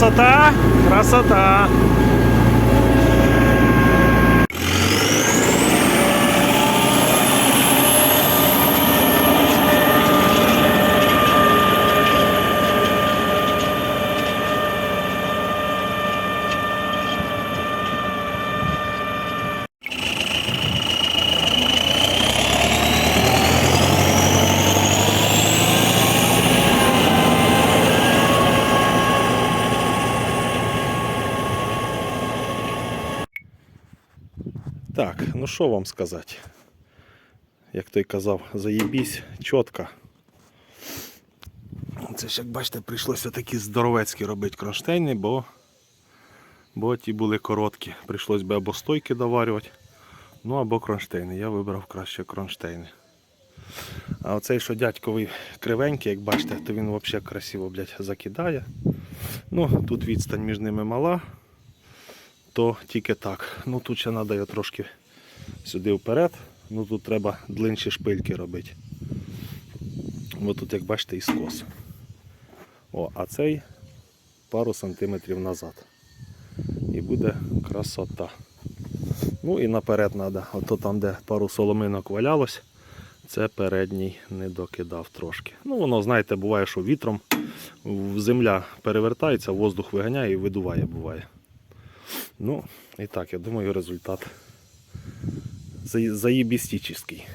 Красота, красота. Так, ну що вам сказати? Як той казав, заєбісь чітко. Це ж, як бачите, прийшлося такі здоровецькі робити кронштейни, бо, бо ті були короткі. Прийшлось би або стойки доварювати, ну або кронштейни. Я вибрав краще кронштейни. А оцей, що дядьковий кривенький, як бачите, то він взагалі красиво блядь, закидає. Ну, тут відстань між ними мала, то тільки так. Ну тут ще треба його трошки сюди вперед. Ну тут треба длинші шпильки робити. Бо тут, як бачите, і скос. О, а цей пару сантиметрів назад. І буде красота. Ну і наперед треба. Ото там, де пару соломинок валялось, це передній не докидав трошки. Ну, воно, знаєте, буває, що вітром земля перевертається, воздух виганяє і видуває буває. Ну, і так, я думаю, результат заєбістічний.